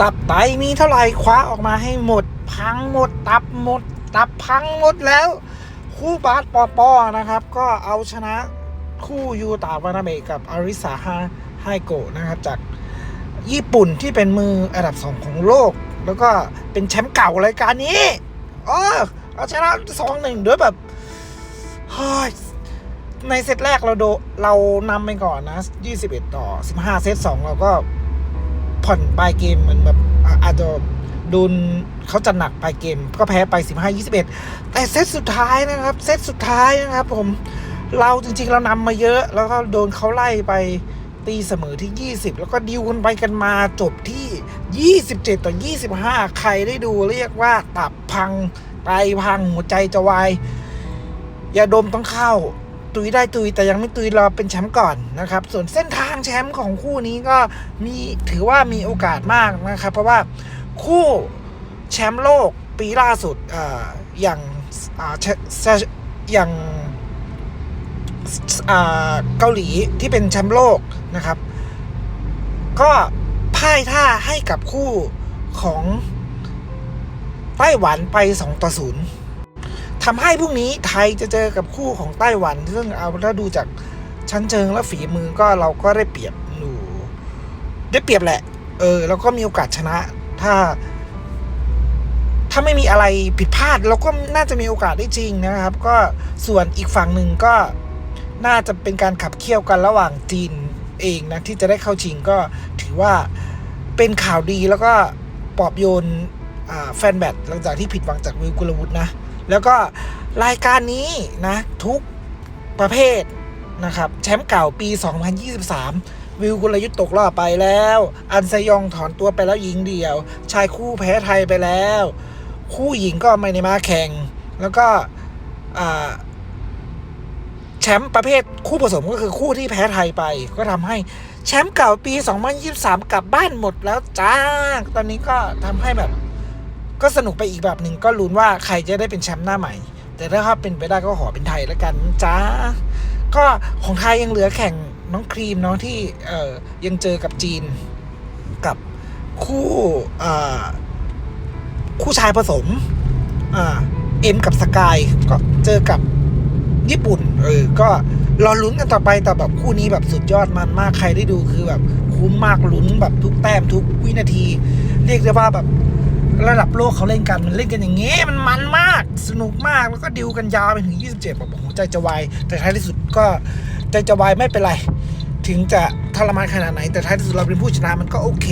ตับไตมีเท่าไหร่คว้าออกมาให้หมด พังหมด ตับหมด ตับพังหมดแล้ว คู่บาสปอปอนะครับ ก็เอาชนะคู่ยูตาวานาเบะกับอาริสาฮาไฮโกะนะครับจากญี่ปุ่นที่เป็นมืออันดับสองของโลก แล้วก็เป็นแชมป์เก่ารายการนี้เออเอาชนะสองหนึ่งด้วยแบบเฮ้ยในเซตแรกเราโดเรานำไปก่อนนะ 21 ต่อ 15 เซต2เราก็ ผ่อนปลายเกมมือนแบบอาจจะโดนเขาจะหนักปลายเกม ก็แพ้ไป 15 21 แต่เซตสุดท้ายนะครับ เซตสุดท้ายนะครับผมเราจริงๆเรานำมาเยอะ แล้วก็โดนเขาไล่ไปตีเสมอที่ 20 แล้วก็ดิวกันไปกันมาจบที่ 27 ต่อ 25 ใครได้ดูเรียกว่าตับพังไตพังหัวใจจะวาย อย่าดมต้องเข้า ตุยได้ตุยแต่ยังไม่ตุยรอเป็นแชมป์ก่อนนะครับ ส่วนเส้นทางแชมป์ของคู่นี้ก็มีถือว่ามีโอกาสมากนะครับ เพราะว่าคู่แชมป์โลกปีล่าสุดอ่าอย่างอ่าอย่างอ่าเกาหลีที่เป็นแชมป์โลกนะครับ ก็พ่ายท่าให้กับคู่ของไต้หวันไป 2 ต่อ 0 ทำให้พรุ่งนี้ไทยจะเจอกับคู่ของไต้หวัน ซึ่งเอาถ้าดูจากชั้นเชิงและฝีมือก็เราก็ได้เปรียบอยู่ได้เปรียบแหละ เออ แล้วก็มีโอกาสชนะ ถ้า ถ้าไม่มีอะไรผิดพลาดเราก็น่าจะมีโอกาสได้จริงนะครับ ก็ส่วนอีกฝั่งหนึ่งก็น่าจะเป็นการขับเคี่ยวกันระหว่างจีนเองนะที่จะได้เข้าชิงก็ถือว่าเป็นข่าวดีแล้วก็ปอบโยนแฟนแบตหลังจากที่ผิดหวังจากวิวกุลวุฒินะ แล้วก็รายการนี้นะ ทุกประเภทนะครับ แชมป์เก่าปี 2023 วิวกุลยุทธตกรอบไปแล้ว อันซยองถอนตัวไปแล้วหญิงเดียว ชายคู่แพ้ไทยไปแล้ว คู่หญิงก็ไม่ได้มาแข่ง แล้วก็แชมป์ประเภทคู่ผสมก็คือคู่ที่แพ้ไทยไป ก็ทำให้แชมป์เก่าปี 2023 กลับบ้านหมดแล้วจ้า ตอนนี้ก็ทำให้แบบ ก็สนุกไปอีกแบบหนึ่งก็ลุ้นว่าใครจะได้เป็นแชมป์หน้าใหม่ แต่ถ้าเป็นไปได้ก็ขอเป็นไทยแล้วกันจ้าก็ของไทยยังเหลือแข่งน้องครีมเนาะที่เอ่อยังเจอกับจีนกับคู่เอ่อคู่ชายผสมอ่าเอ็มกับสกายก็เจอกับญี่ปุ่นเออก็รอลุ้นกันต่อไปแต่แบบคู่นี้แบบสุดยอดมันมากใครได้ดูคือแบบคุ้มมากลุ้นแบบทุกแต้มทุกวินาที เรียกได้ว่าแบบ ระดับโลกเขาเล่นกันมันเล่นกันอย่างเงี้ยมันมันมาก สนุกมากแล้วก็ดิวกันยาวไปถึง 27แบบโอ้โหใจจะวายแต่ท้ายที่สุดก็ใจจะวายไม่เป็นไร ถึงจะทรมานขนาดไหน แต่ท้ายที่สุดเราเป็นผู้ชนะมันก็โอเค